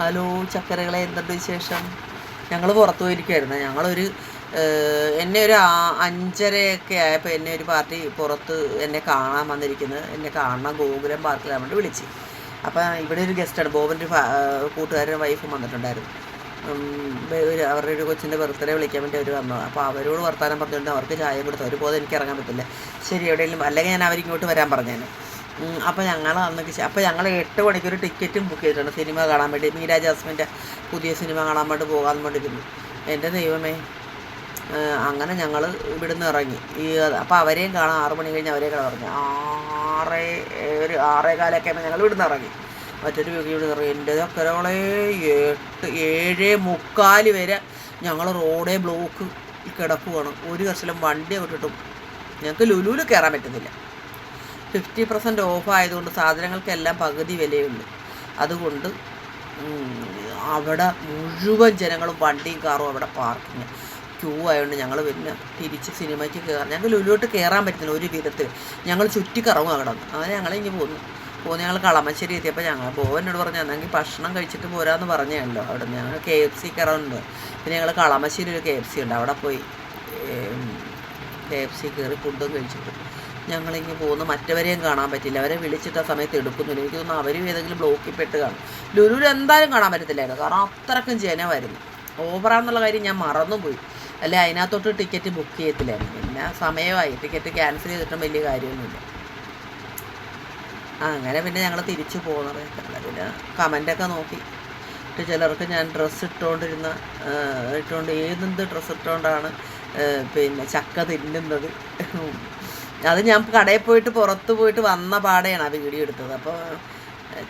Hello ചക്കരകളെ എന്തുണ്ട് വിശേഷം? ഞങ്ങൾ പുറത്തു പോയിരിക്കുമായിരുന്നു ഞങ്ങളൊരു എന്നെ ഒരു അഞ്ചരയൊക്കെ ആയപ്പോൾ എന്നെ ഒരു പാർട്ടി പുറത്ത് എന്നെ കാണാൻ വന്നിരിക്കുന്നത്. എന്നെ കാണാൻ ഗോകുലം പാർക്കിലാൻ വേണ്ടി വിളിച്ച്. അപ്പം ഇവിടെ ഒരു ഗസ്റ്റാണ് ബോബന്റെ ഒരു ഫാ- ഏഹ്, കൂട്ടുകാരൻ വൈഫും വന്നിട്ടുണ്ടായിരുന്നു. ഒരു അവരുടെ ഒരു കൊച്ചിന്റെ ബർത്ത്ഡേ വിളിക്കാൻ വേണ്ടി അവർ വന്നു അപ്പോൾ അവരോട് വർത്താനം പറഞ്ഞുകൊണ്ട് അവർക്ക് ചായ കൊടുത്തു. അവർ പോകാതെ എനിക്ക് ഇറങ്ങാൻ പറ്റില്ല. ശരി എവിടെയെങ്കിലും അല്ലെങ്കിൽ ഞാൻ അവരിങ്ങോട്ട് വരാൻ പറഞ്ഞേനെ. അപ്പോൾ ഞങ്ങൾ അന്നൊക്കെ അപ്പോൾ ഞങ്ങൾ എട്ട് മണിക്ക് ഒരു ടിക്കറ്റും ബുക്ക് ചെയ്തിട്ടുണ്ട്. സിനിമ കാണാൻ വേണ്ടി. മീര ജാസ്മിന്റെ പുതിയ സിനിമ കാണാൻ വേണ്ടി പോകാൻ വേണ്ടിയിരുന്നു എന്റെ ദൈവമേ. അങ്ങനെ ഞങ്ങൾ ഇവിടുന്ന് ഇറങ്ങി. ഈ അപ്പോൾ അവരെയും കാണാൻ ആറ് മണി കഴിഞ്ഞ് അവരെയും കാണാൻ ഇറങ്ങി. ആറേ ഒരു ആറേ കാലൊക്കെ ആകുമ്പോൾ ഞങ്ങൾ ഇവിടുന്ന് ഇറങ്ങി. മറ്റൊരു വ്യക്തി ഇവിടെ ഇറങ്ങി. എന്റെ ചക്കരകളെ എട്ട് ഏഴ് മുക്കാൽ വരെ ഞങ്ങൾ റോഡേ ബ്ലോക്ക് കിടക്കുവാണ്. ഒരു കർശനം വണ്ടി വിട്ടിട്ടും ഞങ്ങൾക്ക് ലുലുവിൽ കയറാൻ പറ്റുന്നില്ല. ഫിഫ്റ്റി പെർസെന്റ് ഓഫ് ആയതുകൊണ്ട് സാധനങ്ങൾക്കെല്ലാം പകുതി വിലയുണ്ട്. അതുകൊണ്ട് അവിടെ മുഴുവൻ ജനങ്ങളും വണ്ടിയും കാറും അവിടെ പാർക്കിങ്. ക്യൂ ആയതുകൊണ്ട് ഞങ്ങൾ പിന്നെ തിരിച്ച് സിനിമയ്ക്ക് കയറാൻ ഞങ്ങൾക്ക് ലുലുവിട്ട് കയറാൻ പറ്റുന്നില്ല ഒരു വിധത്തിൽ ഞങ്ങൾ ചുറ്റിക്കറങ്ങുക കിടന്നു. അങ്ങനെ ഞങ്ങൾ ഇനി പോന്നു. പോന്ന് ഞങ്ങൾ കളമശ്ശേരി എത്തിയപ്പോൾ ഞങ്ങൾ ബോവനോട് പറഞ്ഞു എന്നെങ്കിൽ ഭക്ഷണം കഴിച്ചിട്ട് പോരാന്ന് പറഞ്ഞല്ലോ. അവിടെ ഞങ്ങൾ കെ എഫ് സി കയറുന്നുണ്ട് പിന്നെ ഞങ്ങൾ കളമശ്ശേരി ഒരു കെ എഫ് സി ഉണ്ട്. അവിടെ പോയി കെ എഫ് സി കയറി ഫുഡും കഴിച്ചിട്ട്. ഞങ്ങളിങ്ങനെ പോകുന്നു. മറ്റവരെയും കാണാൻ പറ്റില്ല. അവരെ വിളിച്ചിട്ട് ആ സമയത്ത് എടുക്കുന്നില്ല. എനിക്ക് തോന്നുന്നു അവരും ഏതെങ്കിലും ബ്ലോക്കിൽ പെട്ട് കാണും. ലുലുവിൽ എന്തായാലും കാണാൻ പറ്റത്തില്ലായിരുന്നു. കാരണം അത്രക്കും ജനമായിരുന്നു. ഓവറാന്നുള്ള കാര്യം ഞാൻ മറന്നുപോയി. അല്ലെ? അതിനകത്തോട്ട് ടിക്കറ്റ് ബുക്ക് ചെയ്യത്തില്ലായിരുന്നു. പിന്നെ സമയമായി. ടിക്കറ്റ് ക്യാൻസൽ ചെയ്തിട്ടും വലിയ കാര്യമൊന്നുമില്ല. അങ്ങനെ പിന്നെ ഞങ്ങൾ തിരിച്ചു പോകുന്നത്. പിന്നെ കമന്റൊക്കെ നോക്കി. എന്നിട്ട് ചിലർക്ക് ഞാൻ ഡ്രസ്സ് ഇട്ടുകൊണ്ടിരുന്ന ഇട്ടുകൊണ്ട് ഏതെന്ത് ഡ്രസ്സ് ഇട്ടുകൊണ്ടാണ് പിന്നെ ചക്ക തിന്നുന്നത്. അത് ഞാൻ കടയിൽ പോയിട്ട് പുറത്ത് പോയിട്ട് വന്ന പാടെയാണ് ആ വീഡിയോ എടുത്തത്. അപ്പോൾ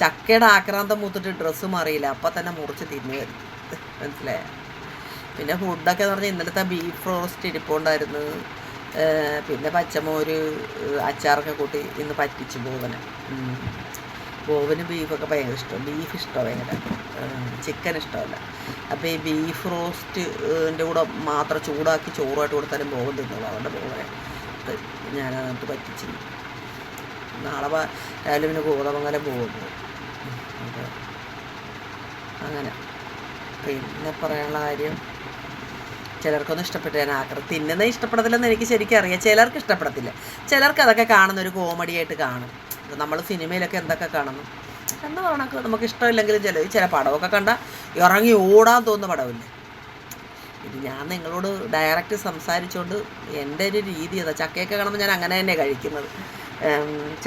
ചക്കയുടെ ആക്രാന്തം മൂത്തിട്ട് ഡ്രസ്സ് മാറിയില്ല. അപ്പം തന്നെ മുറിച്ച് തിന്നുമായിരുന്നു മനസ്സിലായ? പിന്നെ ഫുഡൊക്കെ എന്ന് പറഞ്ഞാൽ ഇന്നലത്തെ ബീഫ് റോസ്റ്റ് ഇരിപ്പുണ്ടായിരുന്നു. പിന്നെ പച്ചമോര് അച്ചാറൊക്കെ കൂട്ടി ഇന്ന് പറ്റിച്ചു ഗോവന് ബോവന് ബീഫൊക്കെ ഭയങ്കര ഇഷ്ടം. ബീഫ് ഇഷ്ടമാണ് ഭയങ്കര. ചിക്കൻ ഇഷ്ടമല്ല. അപ്പോൾ ഈ ബീഫ് റോസ്റ്റിന്റെ കൂടെ മാത്രം ചൂടാക്കി ചോറുമായിട്ട് കൊടുത്താലും ബോവൻ തിന്നുള്ളൂ അതുകൊണ്ട് ബോവനെ ഞാനതിനകത്ത് പറ്റിച്ചില്ല നാളെ രാവിലെ പിന്നെ ഗോതമംഗലം പോകുന്നു അപ്പോൾ അങ്ങനെ. പിന്നെ പറയാനുള്ള കാര്യം ചിലർക്കൊന്നും ഇഷ്ടപ്പെട്ടു ഞാൻ ആക്ര തിന്നുന്നത് ഇഷ്ടപ്പെടത്തില്ലെന്ന് എനിക്ക് ശരിക്കും അറിയാം. ചിലർക്ക് ഇഷ്ടപ്പെടത്തില്ല. ചിലർക്ക് അതൊക്കെ കാണുന്ന ഒരു കോമഡി ആയിട്ട് കാണും നമ്മൾ സിനിമയിലൊക്കെ എന്തൊക്കെ കാണുന്നു? എന്ന് പറഞ്ഞാൽ നമുക്ക് ഇഷ്ടമില്ലെങ്കിലും ചില ചില പടമൊക്കെ കണ്ട ഇറങ്ങി ഓടാൻ തോന്നുന്ന പടമില്ലേ? ഇത് ഞാൻ നിങ്ങളോട് ഡയറക്റ്റ് സംസാരിച്ചുകൊണ്ട് എന്റെ ഒരു രീതി അതാ. ചക്കയൊക്കെ കാണുമ്പോൾ ഞാൻ അങ്ങനെ തന്നെ കഴിക്കുന്നത്.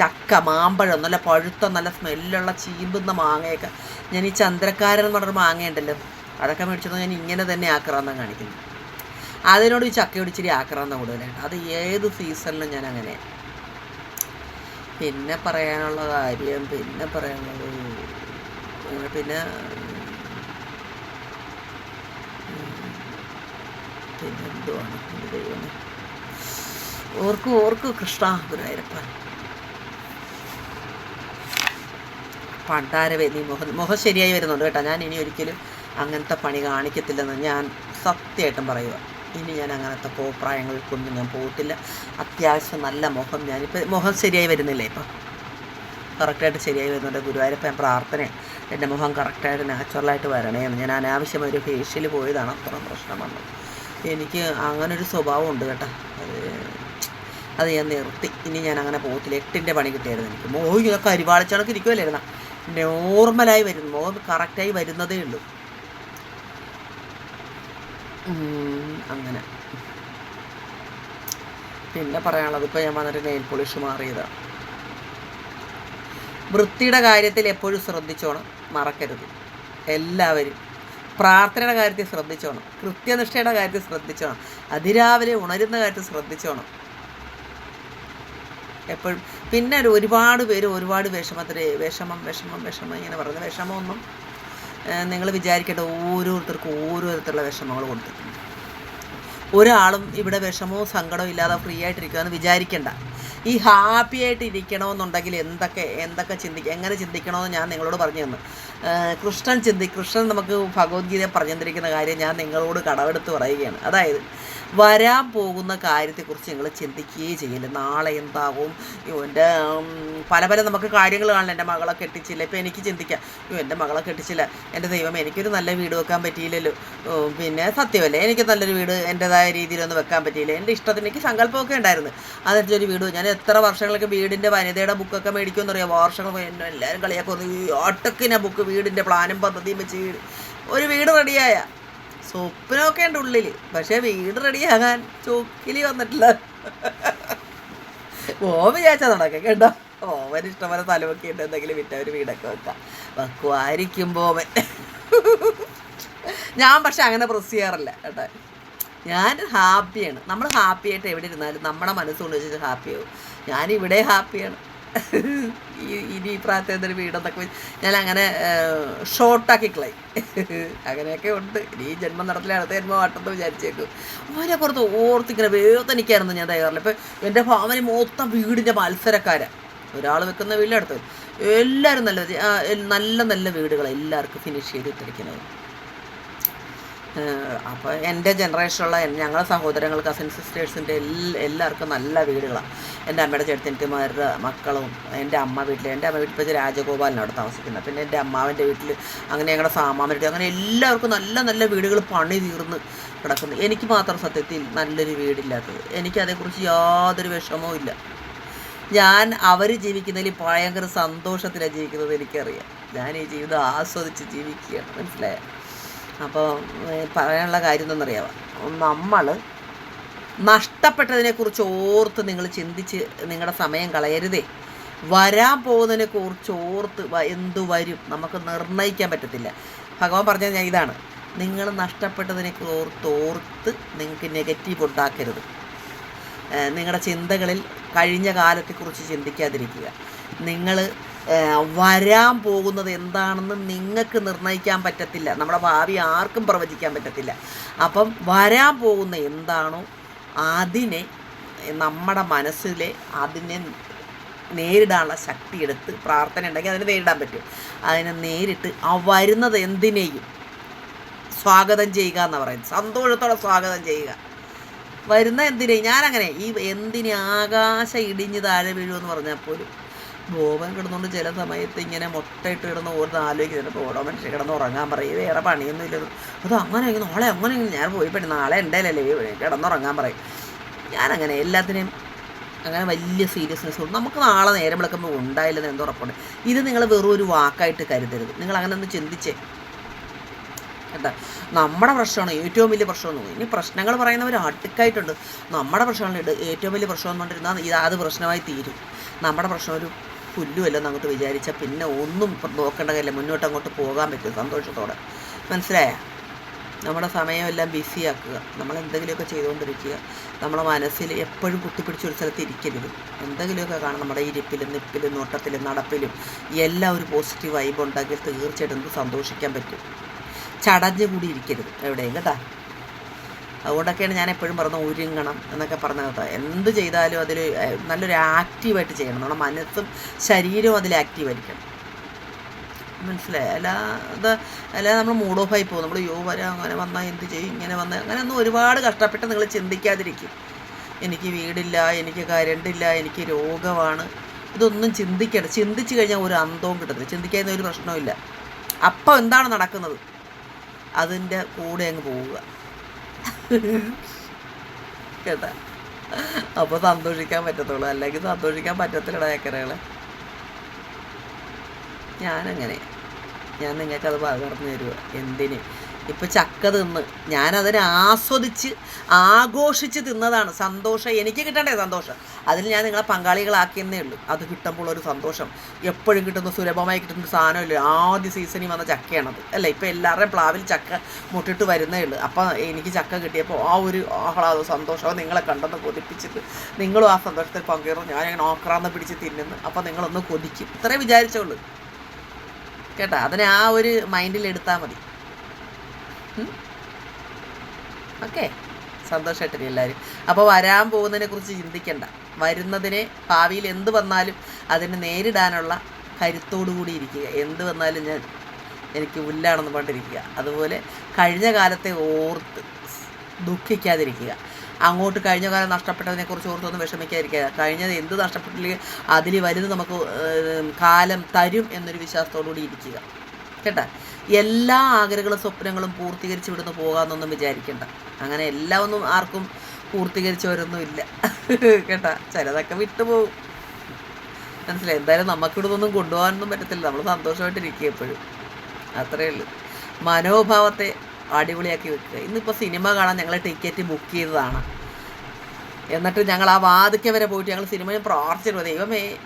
ചക്ക മാമ്പഴം നല്ല പഴുത്ത നല്ല സ്മെല്ലുള്ള ചീമ്പുന്ന മാങ്ങയൊക്കെ. ഞാൻ ഈ ചന്ദ്രക്കാരൻ എന്ന് പറഞ്ഞൊരു മാങ്ങയുണ്ടല്ലോ അതൊക്കെ മേടിച്ചത് ഞാൻ ഇങ്ങനെ തന്നെ ആക്രാന്തം കാണിക്കുന്നു. അതിനോട് ഈ ചക്കയോട് ഇച്ചിരി ആക്രാന്തം കൂടുതലാണ്. അത് ഏത് സീസണിലും ഞാൻ അങ്ങനെ. പിന്നെ പറയാനുള്ള കാര്യം പിന്നെ പറയാനുള്ളത് പിന്നെ പിന്നെ എന്തുവാണ് എന്റെ ദൈവമേ. ഓർക്കു ഓർക്കു കൃഷ്ണ ഗുരുവായൂരപ്പ പണ്ടാരവേ നീ മുഖം മുഖം ശരിയായി വരുന്നുണ്ട് കേട്ടോ. ഞാൻ ഇനി ഒരിക്കലും അങ്ങനത്തെ പണി കാണിക്കത്തില്ലെന്ന് ഞാൻ സത്യമായിട്ടും പറയുക ഇനി ഞാൻ അങ്ങനത്തെ കോപ്രായങ്ങൾക്കൊന്നും ഞാൻ പോകത്തില്ല. അത്യാവശ്യം നല്ല മുഖം ഞാനിപ്പോൾ മുഖം ശരിയായി വരുന്നില്ലേ ഇപ്പം? കറക്റ്റായിട്ട് ശരിയായി വരുന്നുണ്ട്. ഗുരുവായൂരപ്പ ഞാൻ പ്രാർത്ഥന എന്റെ മുഖം കറക്റ്റായിട്ട് നാച്ചുറലായിട്ട് വരണേ എന്ന് ഞാൻ അനാവശ്യമായ ഒരു ഫേഷ്യൽ പോയതാണ്. അത്ര പ്രശ്നം വന്നത്. എനിക്ക് അങ്ങനെ ഒരു സ്വഭാവം ഉണ്ട് കേട്ടോ. അത് ഞാൻ നിർത്തി. ഇനി ഞാൻ അങ്ങനെ പോകത്തില്ല. എട്ടിന്റെ പണി കിട്ടിയായിരുന്നു എനിക്ക്. മോഹി ഇതൊക്കെ അരിവാളിച്ചണക്ക് ഇരിക്കുമല്ലായിരുന്ന നോർമലായി വരുന്നു മോഹം കറക്റ്റായി വരുന്നതേ ഉള്ളൂ. അങ്ങനെ. പിന്നെ പറയാനുള്ളത് ഇപ്പോൾ ഞാൻ വന്നിട്ട് നെയിൽ പോളിഷ് മാറിയതാണ് വൃത്തിയുടെ കാര്യത്തിൽ എപ്പോഴും ശ്രദ്ധിച്ചോണം. മറക്കരുത്. എല്ലാവരും പ്രാർത്ഥനയുടെ കാര്യത്തിൽ ശ്രദ്ധിച്ചോണം. കൃത്യനിഷ്ഠയുടെ കാര്യത്തിൽ ശ്രദ്ധിച്ചോണം. അതിരാവിലെ ഉണരുന്ന കാര്യത്തിൽ ശ്രദ്ധിച്ചോണം. എപ്പോഴും പിന്നെ ഒരു ഒരുപാട് പേര് ഒരുപാട് വിഷമത്തിൽ വിഷമം വിഷമം വിഷമം ഇങ്ങനെ പറയുന്നത് വിഷമമൊന്നും നിങ്ങൾ വിചാരിക്കേണ്ട ഓരോരുത്തർക്കും ഓരോരുത്തരുള്ള വിഷമങ്ങൾ കൊടുത്തിട്ടുണ്ട്. ഒരാളും ഇവിടെ വിഷമവും സങ്കടവും ഇല്ലാതെ ഫ്രീ ആയിട്ടിരിക്കുകയെന്ന് വിചാരിക്കേണ്ട. ഈ ഹാപ്പി ആയിട്ട് ഇരിക്കണമെന്നുണ്ടെങ്കിൽ എന്തൊക്കെ എന്തൊക്കെ ചിന്തിക്കുക എങ്ങനെ ചിന്തിക്കണമെന്ന് ഞാൻ നിങ്ങളോട് പറഞ്ഞു തന്നു. കൃഷ്ണൻ ചിന്തി കൃഷ്ണൻ നമുക്ക് ഭഗവത്ഗീത പറഞ്ഞു തന്നിരിക്കുന്ന കാര്യം ഞാൻ നിങ്ങളോട് കടമെടുത്ത് പറയുകയാണ്. അതായത് വരാൻ പോകുന്ന കാര്യത്തെക്കുറിച്ച് നിങ്ങൾ ചിന്തിക്കുകയേ ചെയ്യില്ല. നാളെ എന്താകും? എന്റെ പല പല നമുക്ക് കാര്യങ്ങൾ കാണില്ല എന്റെ മകളെ കെട്ടിച്ചില്ല. ഇപ്പം എനിക്ക് ചിന്തിക്കാം. എന്റെ മകളെ കെട്ടിച്ചില്ല. എന്റെ ദൈവം എനിക്കൊരു നല്ല വീട് വെക്കാൻ പറ്റിയില്ലല്ലോ. പിന്നെ സത്യമല്ലേ എനിക്ക് നല്ലൊരു വീട് എന്റെതായ രീതിയിലൊന്നും വെക്കാൻ പറ്റിയില്ല. എന്റെ ഇഷ്ടത്തിന് എനിക്ക് സങ്കല്പമൊക്കെ ഉണ്ടായിരുന്നു. അതെന്റെ ഒരു വീട്. ഞാൻ എത്ര വർഷങ്ങൾക്ക് വീടിന്റെ വനിതയുടെ ബുക്കൊക്കെ മേടിക്കുമെന്ന് അറിയാം വർഷങ്ങൾ എല്ലാവരും കളിയാക്കുന്നു ഈ ഓട്ടക്കിനെ ബുക്ക് വീടിന്റെ പ്ലാനും പദ്ധതിയും വെച്ച് ഒരു വീട് റെഡിയായ സ്വപ്നമൊക്കെ ഉണ്ട് ഉള്ളിൽ പക്ഷേ വീട് റെഡിയാകാൻ ചോക്കിൽ വന്നിട്ടില്ല. ഓ വിചാരിച്ചാൽ നടക്കാം കേട്ടോ. ഓവൻ ഇഷ്ടംപോലെ തലമൊക്കെ ഉണ്ട്. എന്തെങ്കിലും വിറ്റ ഒരു വീടൊക്കെ വെക്കാം. വെക്കുമായിരിക്കും ഓവൻ. ഞാൻ പക്ഷെ അങ്ങനെ പ്രസ് ചെയ്യാറില്ല കേട്ടോ. ഞാൻ ഹാപ്പിയാണ്. നമ്മൾ ഹാപ്പിയായിട്ട് എവിടെ ഇരുന്നാലും നമ്മുടെ മനസ്സുകൊണ്ട് വെച്ചിട്ട് ഹാപ്പിയാവും. ഞാനിവിടെ ഹാപ്പിയാണ്. ഈ ഇനി പ്രാർത്ഥന വീടെന്നൊക്കെ ഞാൻ അങ്ങനെ ഷോർട്ടാക്കി കളയും. അങ്ങനെയൊക്കെ ഉണ്ട്. ഇനി ഈ ജന്മം നടത്തില്ല അടുത്ത ജന്മം ആട്ടെന്ന് വിചാരിച്ചേക്കും. അവരെ പുറത്ത് ഓർത്തിങ്ങനെ വേദനിക്കായിരുന്നു ഞാൻ തയ്യാറില്ല ഇപ്പം എന്റെ ഭാവന മൊത്തം വീടിന്റെ മത്സരക്കാരാണ് ഒരാൾ വെക്കുന്ന വീടിന്റെ അടുത്ത്. എല്ലാവരും നല്ല നല്ല നല്ല വീടുകൾ എല്ലാവർക്കും ഫിനിഷ് ചെയ്തിട്ടിരിക്കുന്നത് അപ്പോൾ എന്റെ ജനറേഷനുള്ള ഞങ്ങളുടെ സഹോദരങ്ങൾ കസിൻ സിസ്റ്റേഴ്സിന്റെ എല്ലാ എല്ലാവർക്കും നല്ല വീടുകളാണ് എന്റെ അമ്മയുടെ ചേട്ടത്തിമാരുടെ മക്കളും എന്റെ അമ്മ വീട്ടിൽ എന്റെ അമ്മ വീട്ടിൽ വെച്ച് രാജഗോപാലിനാണ് അവിടെ താമസിക്കുന്നത്. പിന്നെ എന്റെ അമ്മാവന്റെ വീട്ടിൽ അങ്ങനെ ഞങ്ങളുടെ സാമാമന്റെ അങ്ങനെ എല്ലാവർക്കും നല്ല നല്ല വീടുകൾ പണി തീർന്ന് കിടക്കുന്നു. എനിക്ക് മാത്രം സത്യത്തിൽ നല്ലൊരു വീടില്ലാത്തത്. എനിക്കതേക്കുറിച്ച് യാതൊരു വിഷമവും ഇല്ല. ഞാൻ അവർ ജീവിക്കുന്നതിൽ ഭയങ്കര സന്തോഷത്തിലാണ് ജീവിക്കുന്നത് എനിക്കറിയാം. ഞാൻ ഈ ജീവിതം ആസ്വദിച്ച് ജീവിക്കുകയാണ്. മനസ്സിലായോ? അപ്പോൾ പറയാനുള്ള കാര്യം എന്തെന്നറിയാമോ നമ്മൾ നഷ്ടപ്പെട്ടതിനെക്കുറിച്ച് ഓർത്ത് നിങ്ങൾ ചിന്തിച്ച് നിങ്ങളുടെ സമയം കളയരുതേ. വരാൻ പോകുന്നതിനെ കുറിച്ച് ഓർത്ത് എന്ത് വരും? നമുക്ക് നിർണയിക്കാൻ പറ്റത്തില്ല. ഭഗവാൻ പറഞ്ഞത് ഞാൻ ഇതാണ്. നിങ്ങൾ നഷ്ടപ്പെട്ടതിനെ ഓർത്ത് ഓർത്ത് നിങ്ങൾക്ക് നെഗറ്റീവ് ഉണ്ടാക്കരുത്. നിങ്ങളുടെ ചിന്തകളിൽ കഴിഞ്ഞ കാലത്തെക്കുറിച്ച് ചിന്തിക്കാതിരിക്കുക. നിങ്ങൾ വരാൻ പോകുന്നത് എന്താണെന്ന് നിങ്ങൾക്ക് നിർണയിക്കാൻ പറ്റത്തില്ല. നമ്മുടെ ഭാവി ആർക്കും പ്രവചിക്കാൻ പറ്റത്തില്ല. അപ്പം വരാൻ പോകുന്ന എന്താണോ അതിനെ നമ്മുടെ മനസ്സിലെ അതിനെ നേരിടാനുള്ള ശക്തി എടുത്ത് പ്രാർത്ഥന ഉണ്ടെങ്കിൽ അതിനെ നേരിടാൻ പറ്റും. അതിനെ നേരിട്ട് ആ വരുന്നത് എന്തിനേയും സ്വാഗതം ചെയ്യുക എന്ന് പറയുന്നത്. സന്തോഷത്തോടെ സ്വാഗതം ചെയ്യുക. വരുന്ന എന്തിനേ ഞാനങ്ങനെ ഈ എന്തിനെ ആകാശം ഇടിഞ്ഞ് താഴെ വീഴുമെന്ന് പറഞ്ഞാൽ പോലും ബോബൻ കിടന്നുകൊണ്ട് ചില സമയത്ത് ഇങ്ങനെ മുട്ടയിട്ട് കിടന്ന് ഓർത്ത് ആലോചിക്കുന്നുണ്ട് ചിലപ്പോൾ ഓരോ മനുഷ്യർ കിടന്ന് ഉറങ്ങാൻ പറയും. വേറെ പണിയൊന്നും ഇല്ലത് അത് അങ്ങനെ നാളെ അങ്ങനെ ഞാൻ പോയി പെട്ടെന്ന് നാളെ ഉണ്ടല്ലേ കിടന്നുറങ്ങാൻ പറയും. ഞാനങ്ങനെ എല്ലാത്തിനെയും അങ്ങനെ വലിയ സീരിയസ്നെസ് ഉണ്ട് നമുക്ക് നാളെ നേരം വിളക്കുമ്പോൾ ഉണ്ടായില്ലെന്ന് എന്തോ ഉറപ്പുണ്ട്? ഇത് നിങ്ങൾ വെറും ഒരു വാക്കായിട്ട് കരുതരുത്. നിങ്ങൾ അങ്ങനെ ഒന്ന് ചിന്തിച്ചേ. കേട്ടോ നമ്മുടെ പ്രശ്നമാണ് ഏറ്റവും വലിയ പ്രശ്നമെന്ന് ഇനി പ്രശ്നങ്ങൾ പറയുന്നവർ അടുക്കായിട്ടുണ്ട്. നമ്മുടെ പ്രശ്നങ്ങളുണ്ട്. ഏറ്റവും വലിയ പ്രശ്നം എന്ന് പറഞ്ഞിരുന്നാൽ ഇത് അത് പ്രശ്നമായി തീരും. നമ്മുടെ പ്രശ്നം ഒരു പുല്ലുമല്ലെന്ന് അങ്ങോട്ട് വിചാരിച്ചാൽ പിന്നെ ഒന്നും നോക്കേണ്ട കാര്യമില്ല മുന്നോട്ട് അങ്ങോട്ട് പോകാൻ പറ്റും സന്തോഷത്തോടെ. മനസ്സിലായ? നമ്മുടെ സമയമെല്ലാം ബിസിയാക്കുക നമ്മൾ എന്തെങ്കിലുമൊക്കെ ചെയ്തുകൊണ്ടിരിക്കുക. നമ്മളെ മനസ്സിൽ എപ്പോഴും കുത്തിപ്പിടിച്ചൊരു സ്ഥലത്ത് ഇരിക്കരുത്. എന്തെങ്കിലുമൊക്കെ കാണാം നമ്മുടെ ഇരിപ്പിലും നിപ്പിലും നോട്ടത്തിലും നടപ്പിലും എല്ലാം ഒരു പോസിറ്റീവ് വൈബ് ഉണ്ടെങ്കിൽ തീർച്ചയായിട്ടും നമുക്ക് സന്തോഷിക്കാൻ പറ്റും. ചടഞ്ഞ് കൂടി ഇരിക്കരുത്. എവിടെയും കേട്ടോ? അതുകൊണ്ടൊക്കെയാണ് ഞാൻ എപ്പോഴും പറഞ്ഞത് ഒരുങ്ങണം എന്നൊക്കെ പറഞ്ഞത് കേട്ടോ. എന്ത് ചെയ്താലും അതിൽ നല്ലൊരു ആക്റ്റീവായിട്ട് ചെയ്യണം. നമ്മുടെ മനസ്സും ശരീരവും അതിൽ ആക്റ്റീവായിരിക്കണം മനസ്സിലായി? അല്ലാതെ അല്ലാതെ നമ്മൾ മൂഡ് ഓഫ് ആയി പോകും. നമ്മൾ യോ വരാം അങ്ങനെ വന്നാൽ എന്ത് ചെയ്യും? ഇങ്ങനെ വന്നാൽ അങ്ങനെ ഒന്നും ഒരുപാട് കഷ്ടപ്പെട്ട് നിങ്ങൾ ചിന്തിക്കാതിരിക്കും. എനിക്ക് വീടില്ല എനിക്ക് കരണ്ടില്ല എനിക്ക് രോഗമാണ്. ഇതൊന്നും ചിന്തിക്കണം ചിന്തിച്ചു കഴിഞ്ഞാൽ ഒരു അന്തവും കിട്ടത്തില്ല. ചിന്തിക്കാവുന്ന ഒരു പ്രശ്നവുമില്ല അപ്പം എന്താണ് നടക്കുന്നത്? അതിന്റെ കൂടെ അങ്ങ് പോവുക. കേട്ടാ അപ്പോൾ സന്തോഷിക്കാൻ പറ്റത്തുള്ളൂ. അല്ലെങ്കിൽ സന്തോഷിക്കാൻ പറ്റത്തില്ലടാ ഏക്കരകളെ ഞാനങ്ങനെ. ഞാൻ നിങ്ങൾക്കത് പകർന്നു തരുക എന്തിന്? ഇപ്പം ചക്ക തിന്ന്. ഞാനതിനെ ആസ്വദിച്ച് ആഘോഷിച്ച് തിന്നതാണ് സന്തോഷം. എനിക്ക് കിട്ടണ്ടേ സന്തോഷം. അതിൽ ഞാൻ നിങ്ങളെ പങ്കാളികളാക്കിയെന്നേ ഉള്ളൂ. അത് കിട്ടുമ്പോൾ ഒരു സന്തോഷം. എപ്പോഴും കിട്ടുന്ന സുലഭമായി കിട്ടുന്ന സാധനമില്ല? ആദ്യ സീസണിൽ വന്ന ചക്കയാണത്. അല്ല? ഇപ്പം എല്ലാവരുടെയും പ്ലാവിൽ ചക്ക മുട്ടിട്ട് വരുന്നേ ഉള്ളൂ. അപ്പം എനിക്ക് ചക്ക കിട്ടിയപ്പോൾ ആ ഒരു ആഹ്ലാദവും സന്തോഷം നിങ്ങളെ കണ്ടെന്ന് കൊതിപ്പിച്ചിട്ട് നിങ്ങളും ആ സന്തോഷത്തിൽ പങ്കേറും. ഞാൻ ഇങ്ങനെ ഓക്രാന്ന് പിടിച്ച് തിന്നുന്നു. അപ്പം നിങ്ങളൊന്ന് കൊതിക്കും. ഇത്രേ വിചാരിച്ചോളൂ. കേട്ടോ? അതിനെ ആ ഒരു മൈൻഡിൽ എടുത്താൽ മതി. ഓക്കെ. സന്തോഷമായിട്ട് എല്ലാവരും. അപ്പോൾ വരാൻ പോകുന്നതിനെ കുറിച്ച് ചിന്തിക്കണ്ട. വരുന്നതിനെ ഭാവിയിൽ എന്ത് വന്നാലും അതിനെ നേരിടാനുള്ള കരുത്തോടു കൂടി ഇരിക്കുക. എന്ത് വന്നാലും ഞാൻ എനിക്ക് ഉല്ലാണെന്ന് പറഞ്ഞിരിക്കുക. അതുപോലെ കഴിഞ്ഞ കാലത്തെ ഓർത്ത് ദുഃഖിക്കാതിരിക്കുക. അങ്ങോട്ട് കഴിഞ്ഞ കാലം നഷ്ടപ്പെട്ടതിനെ കുറിച്ച് ഓർത്തൊന്നും വിഷമിക്കാതിരിക്കുക. കഴിഞ്ഞത് എന്ത് നഷ്ടപ്പെട്ടില്ലെങ്കിൽ അതിൽ വലുത് നമുക്ക് കാലം തരും എന്നൊരു വിശ്വാസത്തോടുകൂടി ഇരിക്കുക. കേട്ടാ? എല്ലാ ആഗ്രഹങ്ങളും സ്വപ്നങ്ങളും പൂർത്തീകരിച്ച് ഇവിടുന്ന് പോകാമെന്നൊന്നും വിചാരിക്കണ്ട. അങ്ങനെ എല്ലാം ഒന്നും ആർക്കും പൂർത്തീകരിച്ചവരൊന്നും ഇല്ല. കേട്ടാ? ചിലതൊക്കെ വിട്ടുപോകും. മനസ്സിലായി? എന്തായാലും നമുക്കിവിടുന്നൊന്നും കൊണ്ടുപോകാനൊന്നും പറ്റത്തില്ല. നമ്മൾ സന്തോഷമായിട്ടിരിക്കുക എപ്പോഴും. അത്രയേ ഉള്ളൂ. മനോഭാവത്തെ അടിപൊളിയാക്കി വെക്കുക. ഇന്നിപ്പോൾ സിനിമ കാണാൻ ഞങ്ങൾ ടിക്കറ്റ് ബുക്ക് ചെയ്തതാണ്. എന്നിട്ട് ഞങ്ങൾ ആ വാതിക്ക വരെ പോയിട്ട് ഞങ്ങൾ സിനിമയും പ്രാർത്ഥിച്ചിരുന്നു. ദൈവമേ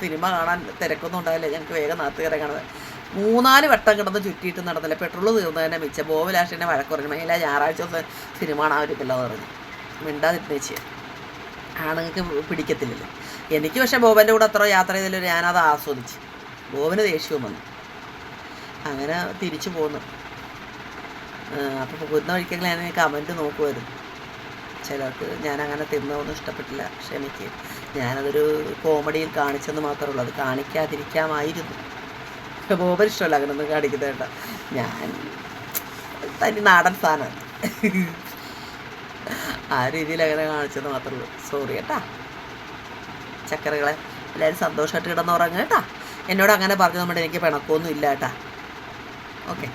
സിനിമ കാണാൻ തിരക്കൊന്നും ഉണ്ടാവില്ല. ഞങ്ങൾക്ക് വേഗം നാട്ടുകാരെ കാണുന്നത് മൂന്നാൽ വട്ടം കിടന്ന് ചുറ്റിയിട്ട് നടന്നില്ല. പെട്രോൾ തീർന്നതിനെ മിച്ചം. ബോബിലാഷിനെ വഴക്കുറഞ്ഞു മേല ഞായറാഴ്ച ദിവസം സിനിമ കാണാൻ പറ്റില്ല പറഞ്ഞു. മിണ്ടാതിരുന്നേച്ച് ആണുങ്ങൾക്ക് പിടിക്കത്തില്ലല്ലോ. എനിക്ക് പക്ഷേ ബോബന്റെ കൂടെ അത്ര യാത്ര ചെയ്തല്ലോ ഞാനത് ആസ്വദിച്ച്. ബോബന് ദേഷ്യവും വന്നു. അങ്ങനെ തിരിച്ചു പോന്നു. അപ്പോൾ പോകുന്ന വഴിക്കെങ്കിലും ഞാൻ കമന്റ് നോക്കുമായിരുന്നു ചിലർക്ക് ഞാൻ അങ്ങനെ തിന്നതൊന്നും ഇഷ്ടപ്പെട്ടില്ല. ക്ഷമിക്കുക ഞാനതൊരു കോമഡിയിൽ കാണിച്ചെന്ന് മാത്രമേ ഉള്ളൂ. അത് കാണിക്കാതിരിക്കാമായിരുന്നു. ബോബൻ ഇഷ്ടമല്ല അങ്ങനെ ഒന്നും കാണിക്കുന്നത് കേട്ടോ. ഞാൻ തനി നാടൻ സാധനമാണ് ആ രീതിയിൽ അങ്ങനെ കാണിച്ചെന്ന് മാത്രമേ ഉള്ളൂ. സോറി കേട്ടാ. ചക്കരകളെ എല്ലാവരും സന്തോഷമായിട്ട് കിടന്നുറങ്ങുക കേട്ടാ. എന്നോട് അങ്ങനെ പറഞ്ഞു നമ്മുടെ എനിക്ക് പിണക്കമൊന്നും ഇല്ല കേട്ടാ. ഓക്കെ